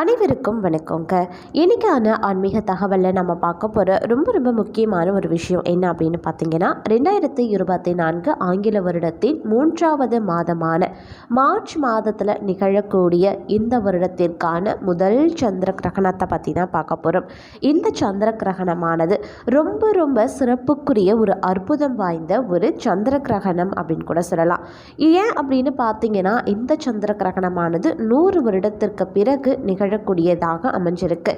அனைவருக்கும் வணக்கங்க. இன்னைக்கான ஆன்மீக தகவலில் நம்ம பார்க்க போகிற ரொம்ப ரொம்ப முக்கியமான ஒரு விஷயம் என்ன அப்படின்னு பார்த்தீங்கன்னா ரெண்டாயிரத்தி இருபத்தி நான்கு ஆங்கில வருடத்தின் மூன்றாவது மாதமான மார்ச் மாதத்தில் நிகழக்கூடிய இந்த வருடத்திற்கான முதல் சந்திர கிரகணத்தை பற்றி தான் பார்க்க போகிறோம் இந்த சந்திர கிரகணமானது ரொம்ப ரொம்ப சிறப்புக்குரிய ஒரு அற்புதம் வாய்ந்த ஒரு சந்திர கிரகணம் அப்படின்னு கூட சொல்லலாம். ஏன் அப்படின்னு பார்த்தீங்கன்னா இந்த சந்திர கிரகணமானது நூறு வருடத்திற்கு பிறகு நிகழக்கூடியதாக அமைஞ்சிருக்கு.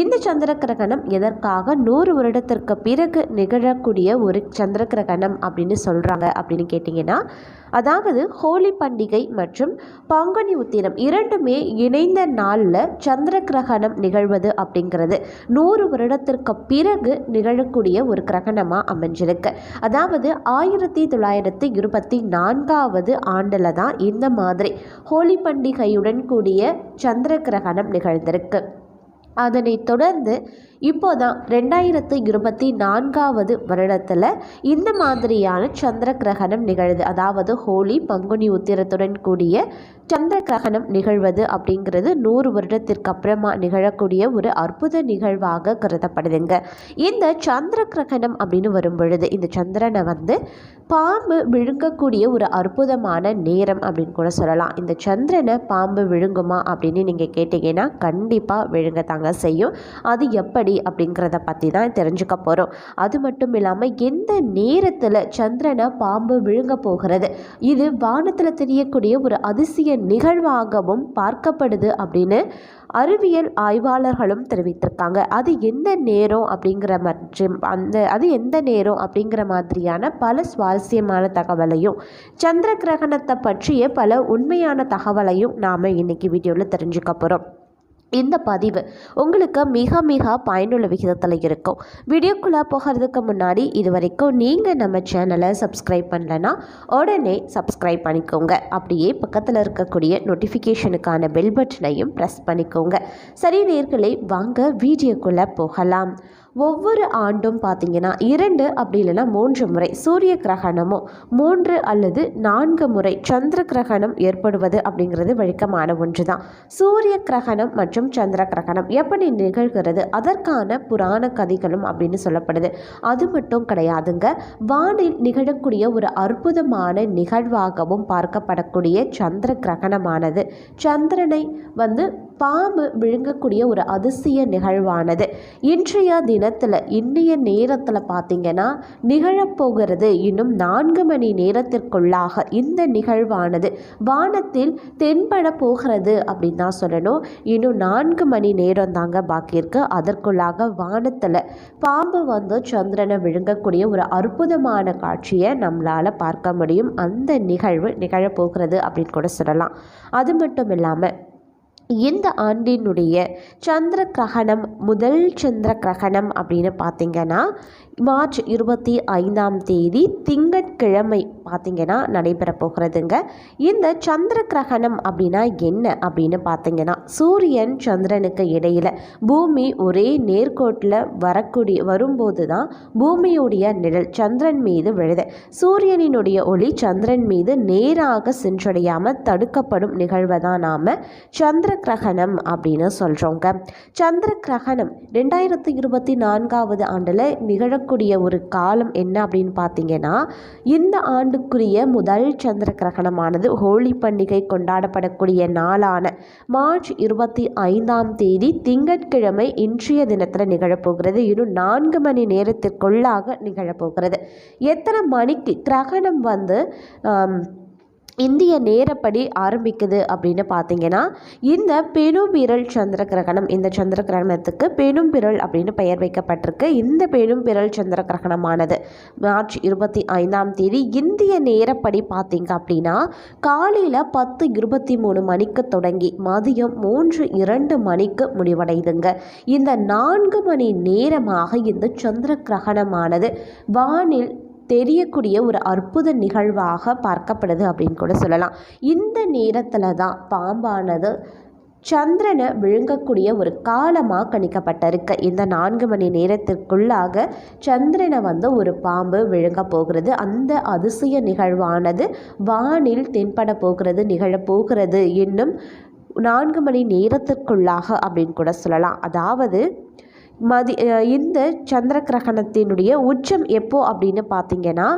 இந்த சந்திர கிரகணம் எதற்காக நூறு வருடத்திற்கு பிறகு நிகழக்கூடிய ஒரு சந்திர கிரகணம் அப்படின்னு சொல்கிறாங்க அப்படின்னு கேட்டிங்கன்னா அதாவது ஹோலி பண்டிகை மற்றும் பங்குனி உத்திரம் இரண்டுமே இணைந்த நாளில் சந்திர கிரகணம் நிகழ்வது அப்படிங்கிறது. நூறு வருடத்திற்கு பிறகு நிகழக்கூடிய ஒரு கிரகணமாக அமைஞ்சிருக்கு. அதாவது ஆயிரத்தி தொள்ளாயிரத்தி இருபத்தி நான்காவது ஆண்டில் தான் இந்த மாதிரி ஹோலி பண்டிகையுடன் கூடிய சந்திர கிரகணம் நிகழ்ந்திருக்கு அதனைத் தொடர்ந்து இப்போதான் ரெண்டாயிரத்து இருபத்தி நான்காவது வருடத்தில் இந்த மாதிரியான சந்திர கிரகணம் நிகழுது. அதாவது ஹோலி பங்குனி உத்திரத்துடன் கூடிய சந்திர கிரகணம் நிகழ்வது அப்படிங்கிறது நூறு வருடத்திற்கு அப்புறமா நிகழக்கூடிய ஒரு அற்புத நிகழ்வாக கருதப்படுதுங்க. இந்த சந்திர கிரகணம் அப்படின்னு வரும் பொழுது இந்த சந்திரனை வந்து பாம்பு விழுங்கக்கூடிய ஒரு அற்புதமான நேரம் அப்படின்னு கூட சொல்லலாம். இந்த சந்திரனை பாம்பு விழுங்குமா அப்படின்னு நீங்கள் கேட்டிங்கன்னா கண்டிப்பாக விழுங்கத்தாங்க செய்யும். அது எப்படி அப்படிங்கிறத பற்றி தான் தெரிஞ்சுக்க போகிறோம் அது மட்டும் இல்லாமல் எந்த நேரத்தில் சந்திரனை பாம்பு விழுங்க போகிறது? இது வானத்தில் தெரியக்கூடிய ஒரு அதிசய நிகழ்வாகவும் பார்க்கப்படுது அப்படின்னு அறிவியல் ஆய்வாளர்களும் தெரிவித்திருக்காங்க. அது எந்த நேரம் அப்படிங்கிற மற்றும் அந்த அது எந்த நேரம் அப்படிங்கிற மாதிரியான பல சுவாரஸ்யமான தகவலையும் சந்திர கிரகணத்தை பற்றிய பல உண்மையான தகவலையும் நாம் இன்னைக்கு வீடியோவில் தெரிஞ்சுக்க போகிறோம் இந்த பதிவு உங்களுக்கு மிக மிக பயனுள்ள விகிதத்தில் இருக்கும். வீடியோக்குள்ளே போகிறதுக்கு முன்னாடி இது வரைக்கும் நீங்கள் நம்ம சேனலை சப்ஸ்கிரைப் பண்ணலன்னா உடனே சப்ஸ்கிரைப் பண்ணிக்கோங்க. அப்படியே பக்கத்தில் இருக்கக்கூடிய நோட்டிஃபிகேஷனுக்கான பெல் பட்டனையும் ப்ரெஸ் பண்ணிக்கோங்க. சரி நேர்களை வாங்க வீடியோக்குள்ளே போகலாம். ஒவ்வொரு ஆண்டும் பார்த்திங்கன்னா இரண்டு அப்படி இல்லைன்னா மூன்று முறை சூரிய கிரகணமும் மூன்று அல்லது நான்கு முறை சந்திர கிரகணம் ஏற்படுவது அப்படிங்கிறது வழக்கமான ஒன்று தான் சூரிய கிரகணம் மற்றும் சந்திர கிரகணம் எப்படி நிகழ்கிறது? அதற்கான புராண கதைகளும் அப்படின்னு சொல்லப்படுது. அது மட்டும் கிடையாதுங்க. வானில் நிகழக்கூடிய ஒரு அற்புதமான நிகழ்வாகவும் பார்க்கப்படக்கூடிய சந்திர கிரகணமானது. சந்திரனை வந்து பாம்பு விழுங்கக்கூடிய ஒரு அதிசய நிகழ்வானது. இன்றைய தினத்தில் இன்றைய நேரத்தில் பார்த்தீங்கன்னா நிகழப்போகிறது இன்னும் நான்கு மணி நேரத்திற்குள்ளாக இந்த நிகழ்வானது. வானத்தில் தென்பட போகிறது அப்படின்னு தான் சொல்லணும். இன்னும் நான்கு மணி நேரம் தாங்க பாக்கி இருக்கு. அதற்குள்ளாக வானத்தில் பாம்பு வந்து சந்திரனை விழுங்கக்கூடிய ஒரு அற்புதமான காட்சியை நம்மளால் பார்க்க முடியும். அந்த நிகழ்வு நிகழப்போகிறது அப்படின்னு கூட சொல்லலாம். அது மட்டும் இல்லாமல் இந்த ஆண்டினுடைய சந்திர கிரகணம் முதல் சந்திர கிரகணம் அப்படின்னு பார்த்தீங்கன்னா மார்ச் இருபத்தி ஐந்தாம் தேதி திங்கட்கிழமை பார்த்தீங்கன்னா நடைபெற போகிறதுங்க. இந்த சந்திர கிரகணம் அப்படின்னா என்ன அப்படின்னு பார்த்தீங்கன்னா சூரியன் சந்திரனுக்கு இடையில் பூமி ஒரே நேர்கோட்டில் வரக்கூடிய வரும்போது தான் பூமியுடைய நிழல் சந்திரன் மீது விழுது. சூரியனினுடைய ஒளி சந்திரன் மீது நேராக சென்றடையாமல் தடுக்கப்படும் நிகழ்வை தான் நாம் சந்திர கிரகணம் அப்படின்னு சொல்கிறோங்க சந்திர கிரகணம் ரெண்டாயிரத்து இருபத்தி நான்காவது ஆண்டில் நிகழக்கூடிய ஒரு காலம் என்ன அப்படின்னு பார்த்தீங்கன்னா இந்த ஆண்டுக்குரிய முதல் சந்திர கிரகணமானது ஹோலி பண்டிகை கொண்டாடப்படக்கூடிய நாளான மார்ச் இருபத்தி ஐந்தாம் தேதி திங்கட்கிழமை இன்றைய தினத்தில் நிகழப்போகிறது. இன்னும் நான்கு மணி நேரத்திற்குள்ளாக நிகழப்போகிறது. எத்தனை மணிக்கு கிரகணம் வந்து இந்திய நேரப்படி ஆரம்பிக்குது அப்படின்னு பார்த்தீங்கன்னா இந்த பெணும்பிரல் சந்திர கிரகணம் இந்த சந்திர கிரகணத்துக்கு பெணும்பிரல் அப்படின்னு பெயர் வைக்கப்பட்டிருக்கு. இந்த பெணும்பிரல் சந்திர கிரகணமானது மார்ச் இருபத்தி ஐந்தாம் தேதி இந்திய நேரப்படி பார்த்தீங்க அப்படின்னா காலையில் பத்து இருபத்தி மூணு மணிக்கு தொடங்கி மதியம் மூன்று இரண்டு மணிக்கு முடிவடைதுங்க. இந்த நான்கு மணி நேரமாக இந்த சந்திர கிரகணமானது வானில் தெரியக்கூடிய ஒரு அற்புத நிகழ்வாக பார்க்கப்படுது அப்படின்னு கூட சொல்லலாம். இந்த நேரத்தில் தான் பாம்பானது சந்திரனை விழுங்கக்கூடிய ஒரு காலமாக கணிக்கப்பட்டிருக்கு. இந்த நான்கு மணி நேரத்திற்குள்ளாக சந்திரனை வந்து ஒரு பாம்பு விழுங்க போகிறது. அந்த அதிசய நிகழ்வானது வானில் தென்பட போகிறது நிகழப்போகிறது என்னும் நான்கு மணி நேரத்திற்குள்ளாக அப்படின்னு கூட சொல்லலாம். அதாவது மதி இந்த சந்திர கிரகணத்தினுடைய உச்சம் எப்போ அப்படின்னு பார்த்தீங்கன்னா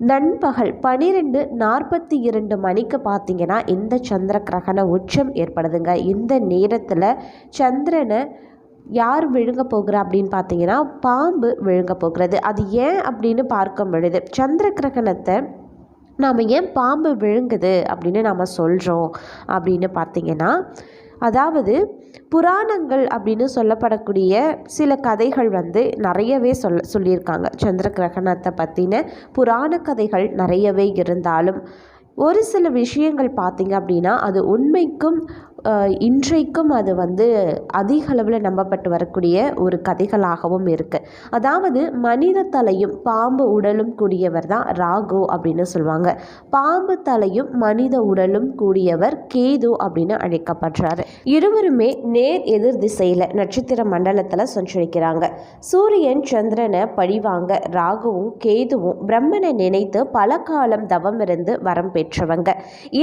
நண்பகல் பனிரெண்டு நாற்பத்தி இரண்டு மணிக்கு பார்த்தீங்கன்னா இந்த சந்திர கிரகண உச்சம் ஏற்படுதுங்க. இந்த நேரத்தில் சந்திரனை யார் விழுங்க போகிறா அப்படின்னு பார்த்தீங்கன்னா பாம்பு விழுங்க போகிறது. அது ஏன் அப்படின்னு பார்க்க பொழுது சந்திர கிரகணத்தை நாம் ஏன் பாம்பு விழுங்குது அப்படின்னு நாம் சொல்கிறோம் அப்படின்னு பார்த்தீங்கன்னா அதாவது புராணங்கள் அப்படின்னு சொல்லப்படக்கூடிய சில கதைகள் வந்து நிறையவே சொல்ல சொல்லியிருக்காங்க. சந்திர கிரகணத்தை பற்றின புராண கதைகள் நிறையவே இருந்தாலும் ஒரு சில விஷயங்கள் பார்த்திங்க அப்படின்னா அது உண்மைக்கும் இன்றைக்கும் அது வந்து அதிக அளவில் நம்பப்பட்டு வரக்கூடிய ஒரு கதைகளாகவும் இருக்குது அதாவது மனித தலையும் பாம்பு உடலும் கூடியவர் தான் ராகு அப்படின்னு சொல்லுவாங்க. பாம்பு தலையும் மனித உடலும் கூடியவர் கேது அப்படின்னு அழைக்கப்படுறாரு. இருவருமே நேர் எதிர் திசையில் நட்சத்திர மண்டலத்தில் சஞ்சரிக்கிறாங்க. சூரியன் சந்திரனை பழிவாங்க ராகுவும் கேதுவும் பிரம்மனை நினைத்து பல காலம் தவம் இருந்து வரம் பெற்றவங்க.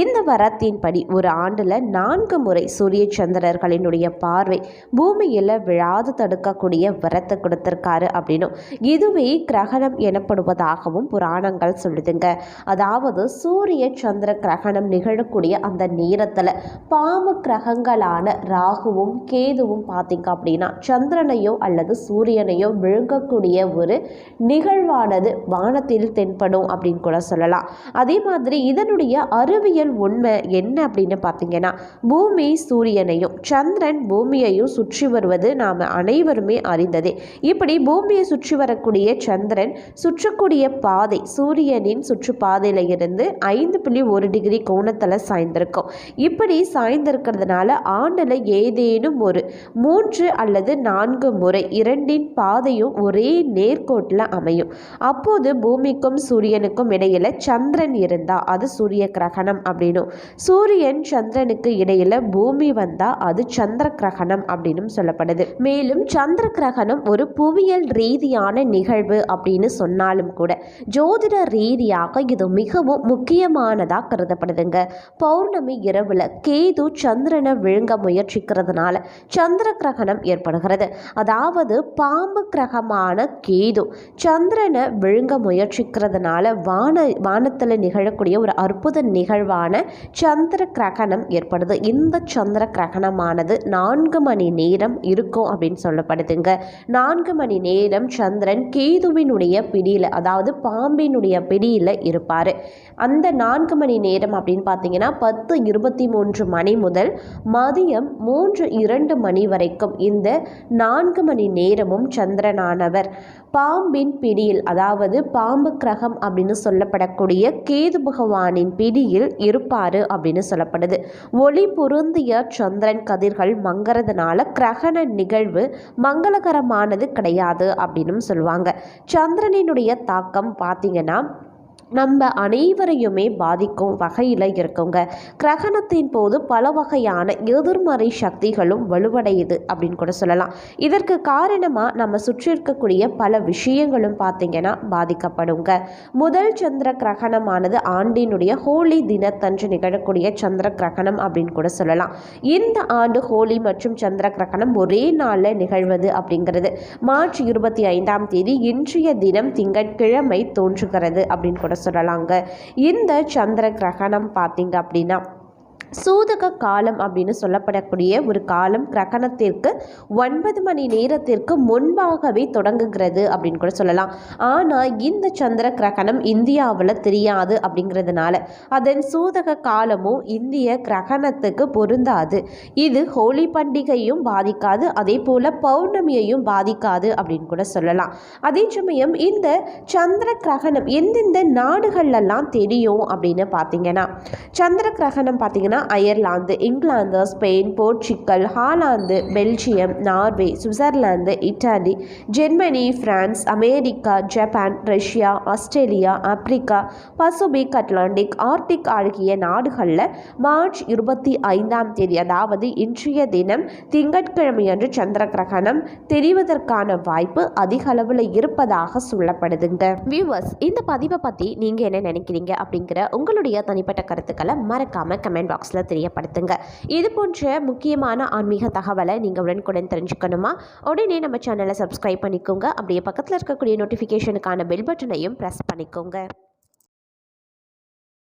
இந்த வரத்தின்படி ஒரு ஆண்டில் நான்கு முறை சூரிய சந்திரர்களினுடைய பார்வை பூமியில் விழாது தடுக்கக்கூடிய விரத்தை கொடுத்திருக்காரு அப்படின்னும். இதுவே கிரகணம் எனப்படுவதாகவும் புராணங்கள் சொல்லுதுங்க. அதாவது சூரிய சந்திர கிரகணம் நிகழக்கூடிய அந்த நேரத்தில் பாம்பு கிரகங்களான ராகுவும் கேதுவும் பார்த்தீங்க அப்படின்னா சந்திரனையோ அல்லது சூரியனையோ விழுங்கக்கூடிய ஒரு நிகழ்வானது வானத்தில் தென்படும் அப்படின்னு கூட சொல்லலாம். அதே மாதிரி இதனுடைய அறிவியல் உண்மை என்ன அப்படின்னு பார்த்தீங்கன்னா பூமி சூரியனையும் சந்திரன் பூமியையும் சுற்றி வருவது நாம் அனைவருமே அறிந்ததே. இப்படி பூமியை சுற்றி வரக்கூடிய சந்திரன் சுற்றக்கூடிய பாதை சூரியனின் சுற்றுப்பாதையில் இருந்து ஐந்து புள்ளி ஒரு டிகிரி கோணத்தில் சாய்ந்திருக்கும். இப்படி சாய்ந்திருக்கிறதுனால ஆண்டில் ஏதேனும் ஒரு மூன்று அல்லது நான்கு முறை இரண்டின் பாதையும் ஒரே நேர்கோட்டில் அமையும். அப்போது பூமிக்கும் சூரியனுக்கும் இடையில சந்திரன் இருந்தா அது சூரிய கிரகணம் அப்படின்னும். சூரியன் சந்திரனுக்கு இடையில பூமி வந்தா அது சந்திர கிரகணம் அப்படின்னு சொல்லப்படுது. மேலும் சந்திர கிரகணம் ஒரு புவியியல் ரீதியான நிகழ்வு அப்படின்னு சொன்னாலும் கூட ஜோதிட ரீதியாக இது மிகவும் முக்கியமானதாக கருதப்படுதுங்க. பௌர்ணமி இரவுல கேது சந்திரனை விழுங்க முயற்சிக்கிறதுனால சந்திர கிரகணம் ஏற்படுகிறது. அதாவது பாம்பு கிரகமான கேது சந்திரனை விழுங்க முயற்சிக்கிறதுனால வான வானத்தில் நிகழக்கூடிய ஒரு அற்புத நிகழ்வான சந்திர கிரகணம் ஏற்படுது. இந்த சந்திர கிரகணமானது நான்கு மணி நேரம் இருக்கும் அப்படின்னு சொல்லப்படுதுங்க. நான்கு மணி நேரம் சந்திரன் கேதுவினுடைய பிடியில் அதாவது பாம்பினுடைய பிடியில் இருப்பார். அந்த நான்கு மணி நேரம் அப்படின்னு பார்த்தீங்கன்னா பத்து இருபத்தி மூன்று மணி முதல் மதியம் மூன்று இரண்டு மணி வரைக்கும் இந்த நான்கு மணி நேரமும் சந்திரனானவர். பாம்பின் பிடியில் அதாவது பாம்பு கிரகம் அப்படின்னு சொல்லப்படக்கூடிய கேது பகவானின் பிடியில் இருப்பார் அப்படின்னு சொல்லப்படுது. ஒளி பொருந்திய சந்திரன் கதிர்கள் மங்கறதுனால கிரகண நிகழ்வு மங்களகரமானது கிடையாது அப்படின்னு சொல்லுவாங்க. சந்திரனினுடைய தாக்கம் பார்த்தீங்கன்னா நம்ம அனைவரையுமே பாதிக்கும் வகையில் இருக்குங்க. கிரகணத்தின் போது பல வகையான எதிர்மறை சக்திகளும் வலுவடையுது அப்படின்னு கூட சொல்லலாம். இதற்கு காரணமாக நம்ம சுற்றி இருக்கக்கூடிய பல விஷயங்களும் பார்த்தீங்கன்னா பாதிக்கப்படுங்க. முதல் சந்திர கிரகணமானது ஆண்டினுடைய ஹோலி தினத்தன்று நிகழக்கூடிய சந்திர கிரகணம் அப்படின்னு கூட சொல்லலாம். இந்த ஆண்டு ஹோலி மற்றும் சந்திர கிரகணம் ஒரே நாளில் நிகழ்வது அப்படிங்கிறது. மார்ச் இருபத்தி ஐந்தாம் தேதி இன்றைய தினம் திங்கட்கிழமை தோன்றுகிறது அப்படின்னு கூட சொல்லலாங்க. இந்த சந்திர கிரகணம் பார்த்தீங்க அப்படின்னா சூதக காலம் அப்படின்னு சொல்லப்படக்கூடிய ஒரு காலம் கிரகணத்திற்கு ஒன்பது மணி நேரத்திற்கு முன்பாகவே தொடங்குகிறது அப்படின்னு கூட சொல்லலாம். ஆனால் இந்த சந்திர கிரகணம் இந்தியாவில் தெரியாது அப்படிங்கிறதுனால அதன் சூதக காலமும் இந்திய கிரகணத்துக்கு பொருந்தாது. இது ஹோலி பண்டிகையும் பாதிக்காது அதே போல் பௌர்ணமியையும் பாதிக்காது அப்படின்னு கூட சொல்லலாம். அதே சமயம் இந்த சந்திர கிரகணம் எந்தெந்த நாடுகள்லாம் தெரியும் அப்படின்னு பார்த்தீங்கன்னா சந்திர கிரகணம் பார்த்தீங்கன்னா Ireland England Spain Portugal Holland Belgium Norway Switzerland Italy Germany France America Japan Russia Australia Africa Pacific Atlantic Arctic ஆகிய நாடுகளில் மார்ச் இருபத்தி ஐந்தாம் தேதி அதாவது இன்றைய தினம் திங்கட்கிழமையன்று சந்திர கிரகணம் தெரிவதற்கான வாய்ப்பு அதிக அளவில் இருப்பதாக சொல்லப்படுதுங்க. வியூவர்ஸ் இந்த பதிவை பற்றி நீங்கள் என்ன நினைக்கிறீங்க அப்படிங்கிற உங்களுடைய தனிப்பட்ட கருத்துக்களை மறக்காமல் கமெண்ட் பாக்ஸில் பாக்ஸில் தெரியப்படுத்துங்க. இது போன்ற முக்கியமான ஆன்மீக தகவலை நீங்கள் உடனுக்குடன் தெரிஞ்சுக்கணுமா? உடனே நம்ம சேனலை சப்ஸ்கிரைப் பண்ணிக்கோங்க. அப்படியே பக்கத்தில் இருக்கக்கூடிய நோட்டிஃபிகேஷனுக்கான பெல் பட்டனையும் ப்ரெஸ் பண்ணிக்கோங்க.